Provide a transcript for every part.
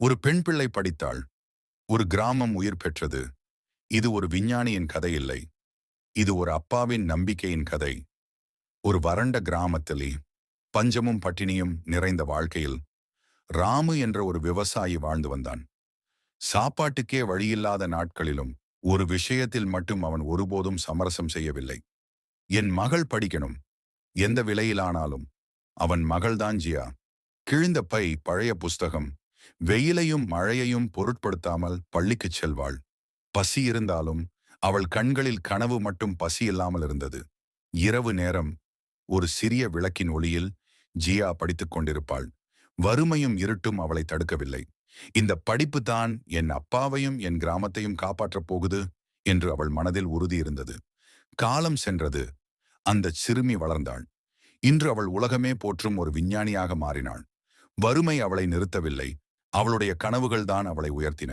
ஒரு பெண் பிள்ளை படித்தாள். ஒரு கிராமம் உயிர் பெற்றது. இது ஒரு விஞ்ஞானியின் கதை இல்லை. இது ஒரு அப்பாவின் நம்பிக்கையின் கதை. ஒரு வறண்ட கிராமத்திலே பஞ்சமும் பட்டினியும் நிறைந்த வாழ்க்கையில் ராமு என்ற ஒரு விவசாயி வாழ்ந்து வந்தான். சாப்பாட்டுக்கே வழியில்லாத நாட்களிலும் ஒரு விஷயத்தில் மட்டும் அவன் ஒருபோதும் சமரசம் செய்யவில்லை. என் மகள் படிக்கணும். எந்த விலையிலானாலும் அவன் மகள்தான் ஜியா. கிழிந்த பை பழைய புஸ்தகம். வெயிலையும் மழையையும் பொருட்படுத்தாமல் பள்ளிக்குச் செல்வாள். பசி இருந்தாலும் அவள் கண்களில் கனவு மட்டும் பசி இல்லாமல் இருந்தது. இரவு நேரம் ஒரு சிறிய விளக்கின் ஒளியில் ஜியா படித்துக் கொண்டிருப்பாள். வறுமையும் இருட்டும் அவளை தடுக்கவில்லை. இந்த படிப்பு தான் என் அப்பாவையும் என் கிராமத்தையும் காப்பாற்றப் போகுது என்று அவள் மனதில் உறுதி இருந்தது காலம் சென்றது. அந்த சிறுமி வளர்ந்தாள். இன்று அவள் உலகமே போற்றும் ஒரு விஞ்ஞானியாக மாறினாள். வறுமை அவளை நிறுத்தவில்லை. அவளுடைய கனவுகள் தான் அவளை உயர்த்தின.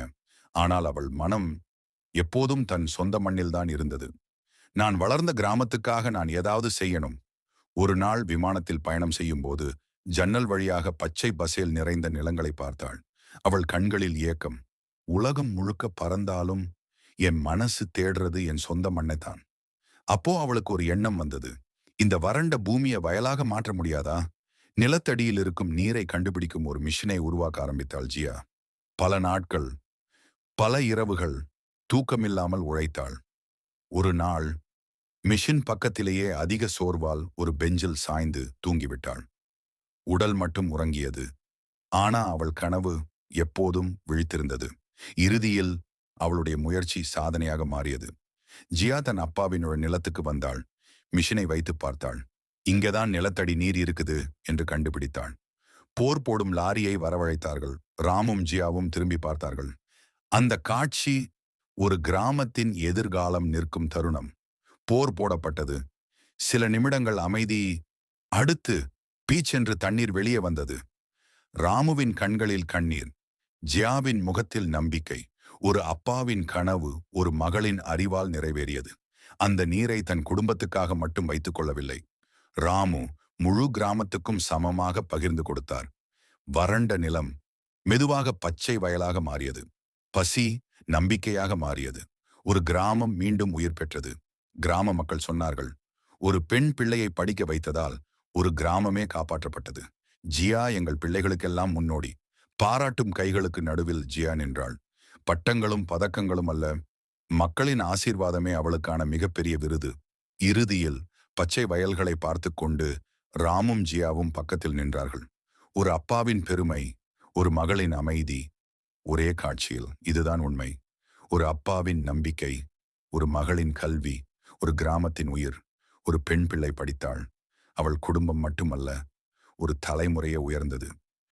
ஆனால் அவள் மனம் எப்போதும் தன் சொந்த மண்ணில்தான் இருந்தது. நான் வளர்ந்த கிராமத்துக்காக நான் ஏதாவது செய்யணும். ஒரு நாள் விமானத்தில் பயணம் செய்யும் போது ஜன்னல் வழியாக பச்சை பசேல் நிறைந்த நிலங்களை பார்த்தாள். அவள் கண்களில் ஏக்கம். உலகம் முழுக்க பறந்தாலும் என் மனசு தேடுறது என் சொந்த மண்ணைத்தான் அப்போ அவளுக்கு ஒரு எண்ணம் வந்தது. இந்த வறண்ட பூமியை வயலாக மாற்ற முடியாதா? நிலத்தடியில் இருக்கும் நீரை கண்டுபிடிக்கும் ஒரு மிஷினை உருவாக்க ஆரம்பித்தாள் ஜியா. பல நாட்கள் பல இரவுகள் தூக்கமில்லாமல் உழைத்தாள். ஒரு நாள் மிஷின் பக்கத்திலேயே அதிக சோர்வால் ஒரு பெஞ்சில் சாய்ந்து தூங்கிவிட்டாள். உடல் மட்டும் உறங்கியது. ஆனா அவள் கனவு எப்போதும் விழித்திருந்தது. இறுதியில் அவளுடைய முயற்சி சாதனையாக மாறியது. ஜியா தன் அப்பாவினுடைய நிலத்துக்கு வந்தாள். மிஷினை வைத்து பார்த்தாள். இங்கேதான் நிலத்தடி நீர் இருக்குது என்று கண்டுபிடித்தான் போர் போடும் லாரியை வரவழைத்தார்கள். ராமும் ஜியாவும் திரும்பி பார்த்தார்கள். அந்த காட்சி ஒரு கிராமத்தின் எதிர்காலம் நிற்கும் தருணம். போர் போடப்பட்டது. சில நிமிடங்கள் அமைதி. அடுத்து பீச்சென்று தண்ணீர் வெளியே வந்தது. ராமுவின் கண்களில் கண்ணீர் ஜியாவின் முகத்தில் நம்பிக்கை ஒரு அப்பாவின் கனவு ஒரு மகளின் அறிவால் நிறைவேறியது. அந்த நீரை தன் குடும்பத்துக்காக மட்டும் வைத்துக் கொள்ளவில்லை. ராமு முழு கிராமத்துக்கும் சமமாக பகிர்ந்து கொடுத்தார். வறண்ட நிலம் மெதுவாக பச்சை வயலாக மாறியது. பசி நம்பிக்கையாக மாறியது. ஒரு கிராமம் மீண்டும் உயிர் பெற்றது. கிராம மக்கள் சொன்னார்கள் ஒரு பெண் பிள்ளையை படிக்க வைத்ததால் ஒரு கிராமமே காப்பாற்றப்பட்டது. ஜியா எங்கள் பிள்ளைகளுக்கெல்லாம் முன்னோடி. பாராட்டும் கைகளுக்கு நடுவில் ஜியா நின்றாள். பட்டங்களும் பதக்கங்களும் அல்ல மக்களின் ஆசீர்வாதமே அவளுக்கான மிகப்பெரிய விருது. இறுதியில் பச்சை வயல்களை பார்த்து கொண்டு ராமும் ஜியாவும் பக்கத்தில் நின்றார்கள். ஒரு அப்பாவின் பெருமை ஒரு மகளின் அமைதி ஒரே காட்சியில் இதுதான் உண்மை. ஒரு அப்பாவின் நம்பிக்கை ஒரு மகளின் கல்வி ஒரு கிராமத்தின் உயிர் ஒரு பெண் பிள்ளை படித்தாள். அவள் குடும்பம் மட்டுமல்ல ஒரு தலைமுறையே உயர்ந்தது.